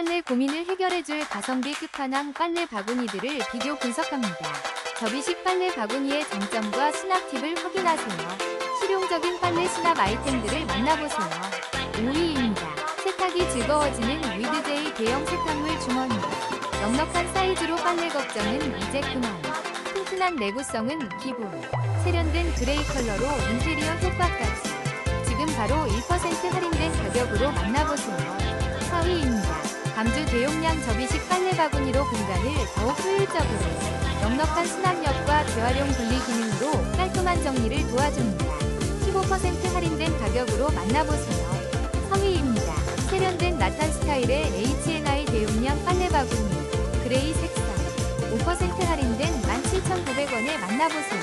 빨래 고민을 해결해줄 가성비 끝판왕 빨래 바구니들을 비교 분석합니다. 접이식 빨래 바구니의 장점과 수납 팁을 확인하세요. 실용적인 빨래 수납 아이템들을 만나보세요. 5위입니다. 세탁이 즐거워지는 위드제이 대형 세탁물 주머니. 넉넉한 사이즈로 빨래 걱정은 이제 그만. 튼튼한 내구성은 기본. 세련된 그레이 컬러로 인테리어 효과까지. 지금 바로 1% 할인된 가격으로 만나보세요. 4위입니다. 감주 대용량 접이식 빨래 바구니로 공간을 더욱 효율적으로. 넉넉한 수납력과 재활용 분리 기능으로 깔끔한 정리를 도와줍니다. 15% 할인된 가격으로 만나보세요. 3위입니다. 세련된 나탄 스타일의 H&I 대용량 빨래 바구니 그레이 색상 5% 할인된 17,900원에 만나보세요.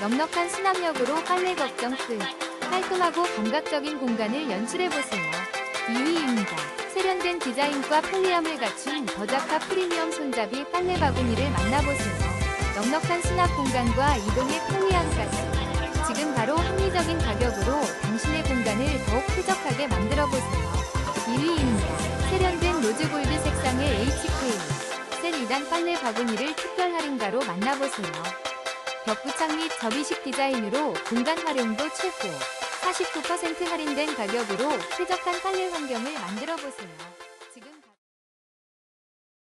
넉넉한 수납력으로 빨래 걱정 끝. 깔끔하고 감각적인 공간을 연출해보세요. 2위입니다. 세련된 디자인과 편리함을 갖춘 더자카 프리미엄 손잡이 빨래 바구니를 만나보세요. 넉넉한 수납 공간과 이동의 편리함까지. 지금 바로 합리적인 가격으로 당신의 공간을 더욱 쾌적하게 만들어보세요. 2위입니다. 세련된 로즈골드 색상의 HK 셀 2단 빨래 바구니를 특별 할인가로 만나보세요. 벽부착 및 접이식 디자인으로 공간 활용도 최고. 49% 할인된 가격으로 쾌적한 빨래 환경을 만들어 보세요.